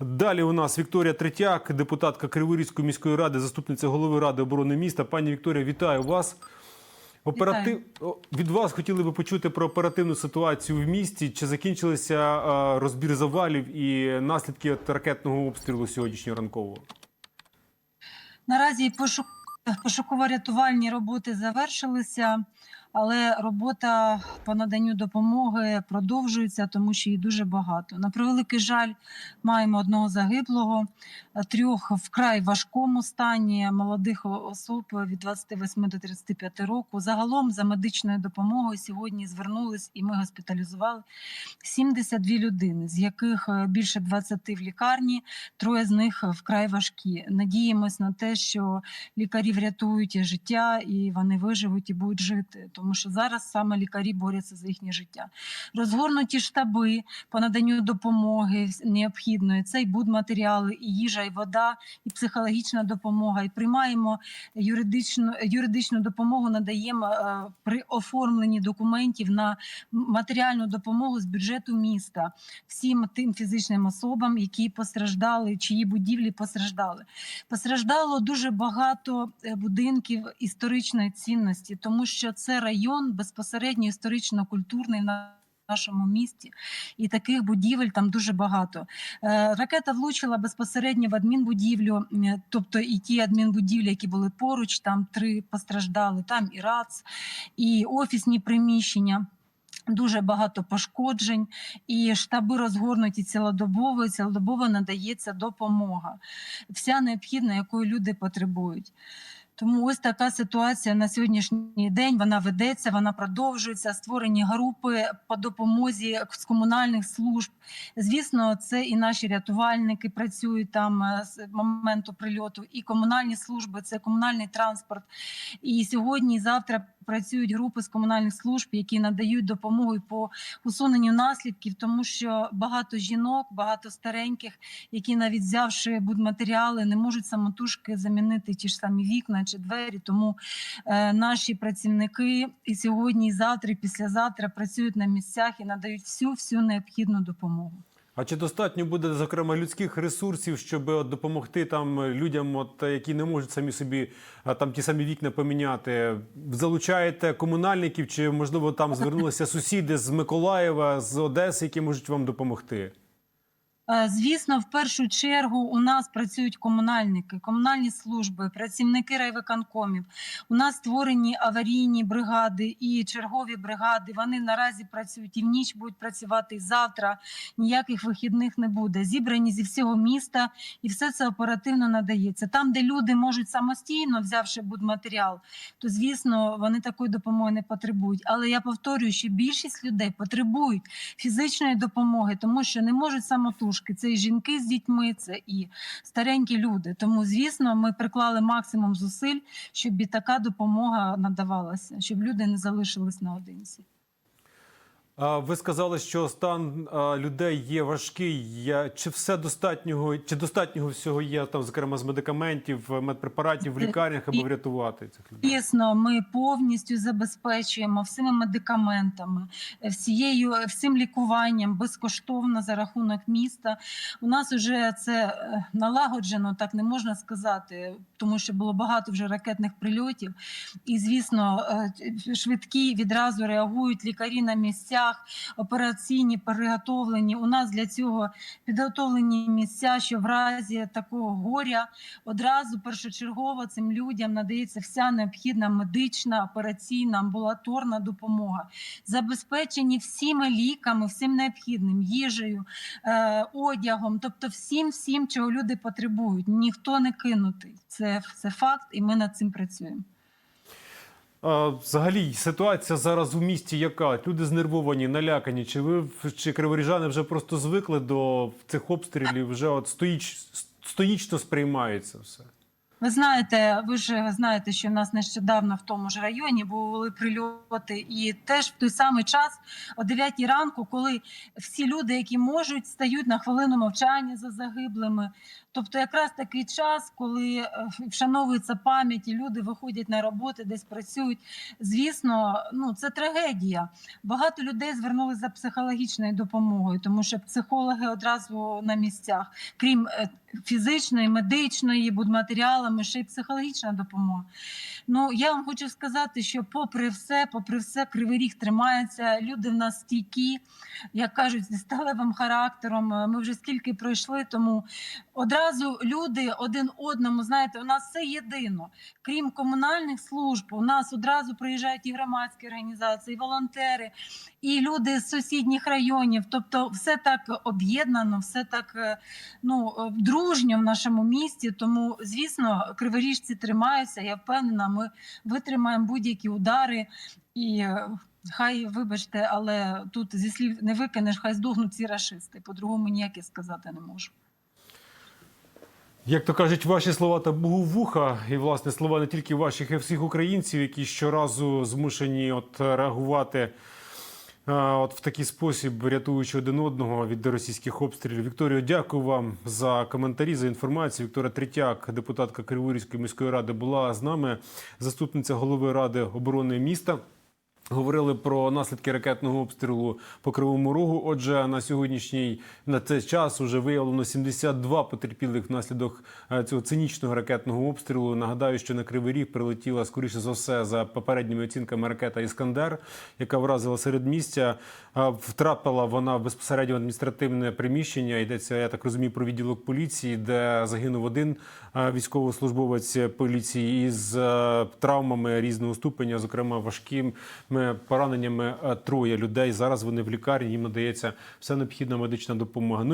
Далі у нас Вікторія Третяк, депутатка Криворізької міської ради, заступниця голови ради оборони міста. Пані Вікторія, вітаю вас. Оператив... О, Від вас хотіли би почути про оперативну ситуацію в місті. Чи закінчилися е, розбір завалів і наслідки от ракетного обстрілу сьогоднішнього ранкового? Наразі пошук... пошуково-рятувальні роботи завершилися, але робота по наданню допомоги продовжується, тому що її дуже багато. На превеликий жаль, маємо одного загиблого, трьох вкрай важкому стані молодих особ від 28 до 35 років. Загалом за медичною допомогою сьогодні звернулись і ми госпіталізували 72 людини, з яких е, більше 20 в лікарні, троє з них вкрай важкі. Надіємось на те, що лікарі врятують життя і вони виживуть і будуть жити, тому що зараз саме лікарі борються за їхнє життя. Розгорнуті штаби по наданню допомоги необхідної. Це і будматеріали, і їжа, і вода, і психологічна допомога. І приймаємо юридичну юридичну допомогу, надаємо е, при оформленні документів на матеріальну допомогу з бюджету міста всім тим фізичним особам, які постраждали, чиї будівлі постраждали. Постраждало дуже багато е, будинків історичної цінності, тому що це район безпосередньо історично-культурний в нашому місті, і таких будівель там дуже багато. Е, Ракета влучила безпосередньо в адмінбудівлю, тобто і ті адмінбудівлі, які були поруч, там три постраждали, там і РАЦ, і офісні приміщення. Дуже багато пошкоджень, і штаби розгорнуті цілодобово. і Цілодобово надається допомога, вся необхідна, якої люди потребують. Тому ось така ситуація на сьогоднішній день. Вона ведеться, вона продовжується. Створені групи по допомозі з комунальних служб. Звісно, це і наші рятувальники працюють там е, з моменту прильоту, і комунальні служби, це комунальний транспорт. І сьогодні, і завтра працюють групи з комунальних служб, які надають допомогу по усуненню наслідків, тому що багато жінок, багато стареньких, які навіть взявши будматеріали, не можуть самотужки замінити ті ж самі вікна чи двері. Тому е, наші працівники і сьогодні, і завтра, і післязавтра працюють на місцях і надають всю всю необхідну допомогу. А чи достатньо буде зокрема людських ресурсів, щоб от, допомогти там людям, от які не можуть самі собі а, там ті самі вікна поміняти? Залучаєте комунальників, чи можливо там звернулися сусіди з Миколаєва, з Одеси, які можуть вам допомогти? Е, Звісно, в першу чергу у нас працюють комунальники, комунальні служби, працівники райвиконкомів. У нас створені аварійні бригади і чергові бригади. Вони наразі працюють і в ніч будуть працювати і завтра. Ніяких вихідних не буде. Зібрані зі всього міста, і все це оперативно надається. Там, де люди можуть самостійно, взявши будматеріал, то звісно вони такої допомоги не потребують. Але я повторюю, що більшість людей потребують фізичної допомоги, тому що не можуть самотужки. Це і жінки з дітьми, це і старенькі люди. Тому, звісно, ми приклали максимум зусиль, щоб і така допомога надавалася, щоб люди не залишились наодинці. Ви сказали, що стан людей є важкий. Я- Чи все достатнього, чи достатнього всього є там, зокрема, з медикаментів, медпрепаратів в лікарнях, аби врятувати цих людей? Звісно, ми повністю забезпечуємо всіми медикаментами, всією всім лікуванням безкоштовно за рахунок міста. У нас вже це е, налагоджено, так не можна сказати, тому що було багато вже ракетних прильотів. І звісно, е, швидкі відразу реагують лікарі на місцях, операційні приготовлені. У нас для цього підготовлені місця, що в разі такого горя одразу першочергово цим людям надається вся необхідна медична, операційна, амбулаторна допомога. Забезпечені всіми ліками, всім необхідним, їжею, е, одягом, тобто всім, всім, чого люди потребують. Ніхто не кинутий. Це, це факт, і ми над цим працюємо. Взагалі, ситуація зараз у місті яка? Люди знервовані, налякані. Чи ви чи криворіжани вже просто звикли до цих обстрілів? Вже от стоїч, стоїчно сприймається все? Ви знаєте, ви ж знаєте, що в нас нещодавно в тому ж районі були прильоти, і теж в той самий час, о 9 ранку, коли всі люди, які можуть, стають на хвилину мовчання за загиблими. Тобто, якраз такий час, коли е, вшановується пам'ять, і люди виходять на роботи, десь працюють. Звісно, ну це трагедія. Багато людей звернулися за психологічною допомогою, тому що психологи одразу на місцях, крім е, фізичної, медичної, будматеріалами, ще й психологічна допомога. Ну я вам хочу сказати, що попри все, попри все, кривий ріг тримається. Люди в нас стійкі, як кажуть, зі сталевим характером. Е, Ми вже скільки пройшли, тому одразу люди один одному, знаєте, у нас все єдино. Крім комунальних служб, у нас одразу приїжджають і громадські організації, і волонтери, і люди з сусідніх районів. Тобто, все так об'єднано, все так е, ну, е, дружньо в нашому місті. Тому, звісно, криворіжці тримаються. Я впевнена, ми витримаємо будь-які удари і. е, Хай вибачте, але тут зі слів не викинеш, хай здохнуть ці рашисти. По-другому ніяк сказати не можу. Як то кажуть, ваші слова та Богу вуха, і власне слова не тільки ваших, а всіх українців, які щоразу змушені от реагувати а, от в такий спосіб, рятуючи один одного від російських обстрілів. Вікторію, дякую вам за коментарі, за інформацію. Віктора Третяк, депутатка Криворізької міської ради, була з нами, заступниця голови ради оборони міста. Говорили про наслідки ракетного обстрілу по Кривому Рогу. Отже, на сьогоднішній на цей час вже виявлено 72 потерпілих внаслідок е, цього цинічного ракетного обстрілу. Нагадаю, що на Кривий Ріг прилетіла скоріше за все за попередніми оцінками ракета Іскандер, яка вразила середмістя. Е, Втрапила вона в безпосередньо адміністративне приміщення. Йдеться, я так розумію, про відділок поліції, де загинув один е, військовослужбовець поліції із травмами різного ступеня, зокрема важкими пораненнями е, троє людей. Зараз вони в лікарні. Їм надається все необхідна медична допомога. Ну